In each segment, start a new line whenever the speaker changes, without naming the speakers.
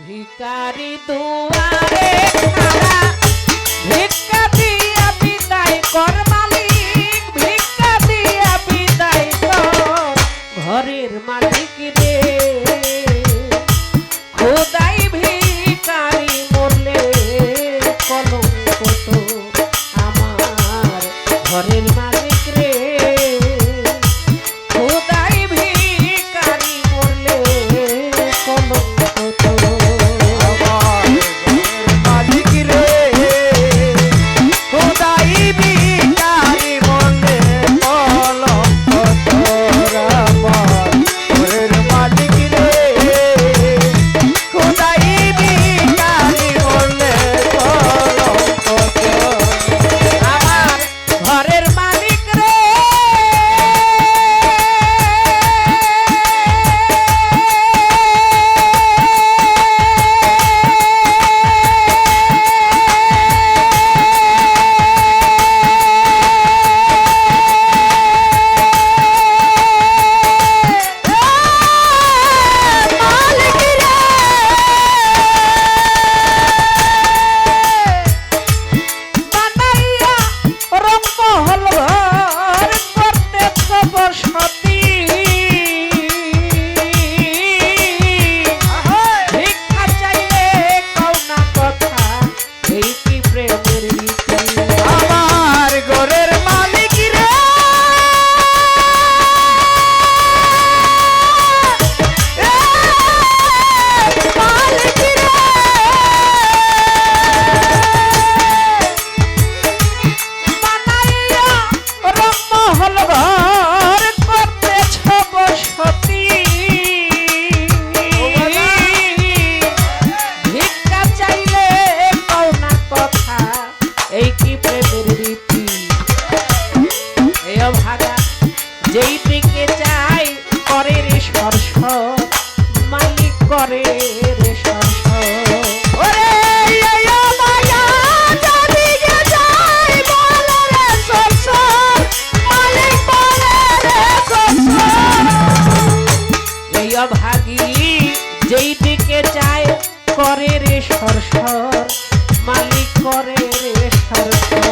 ভিকারি দুয়ারে খারা ভিক্ষা দিয়া বিদায় কর মালিক ভিক্ষা দিয়া বিদায় ঘরের মা ভাগা। যেই দিকে চাই করে রে সরস মালিক করে রে সরস
ওরে ভাগি যেই
দিকে চায় করে রে সরসর মালিক করে রে সরসর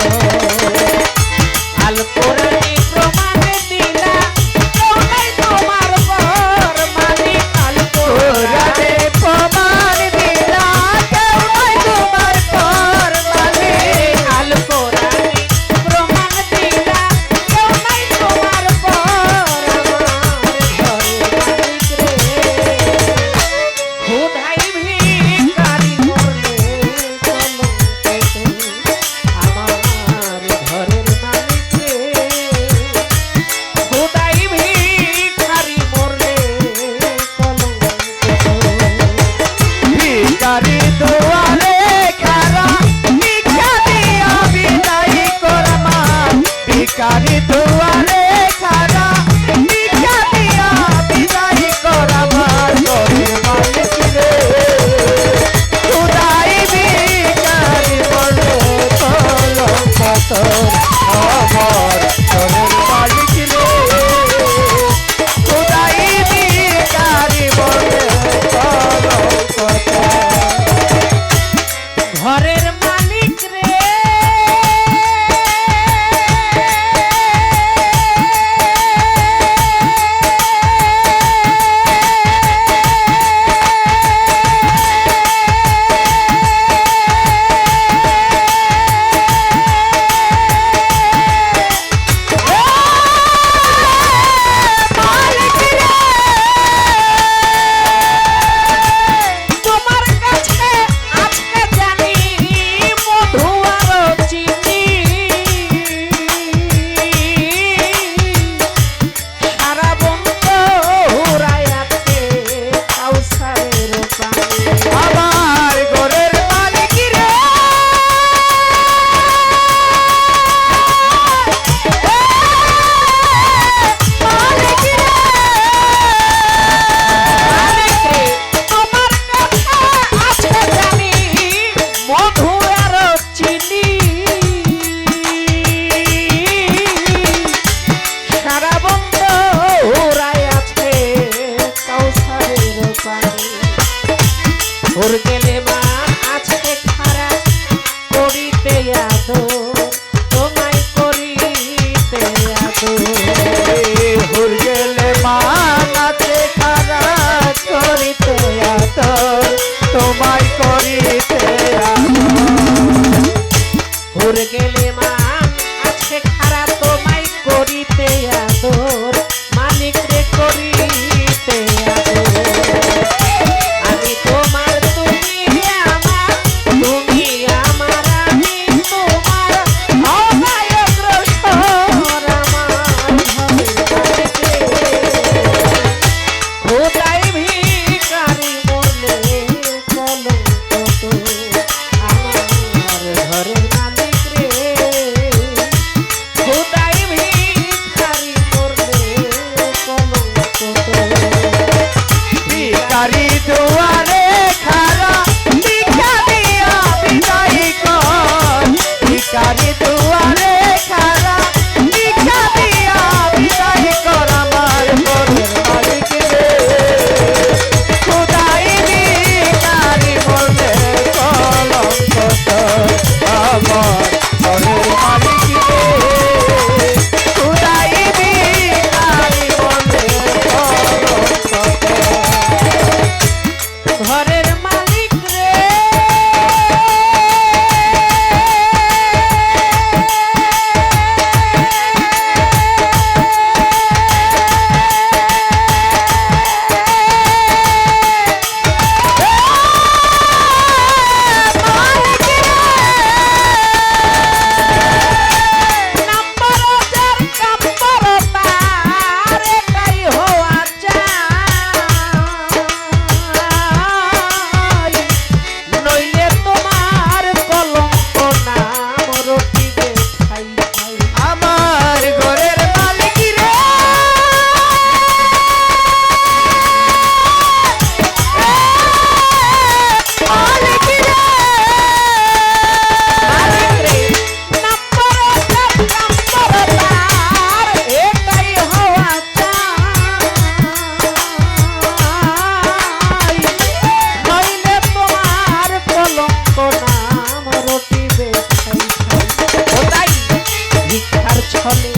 Holly.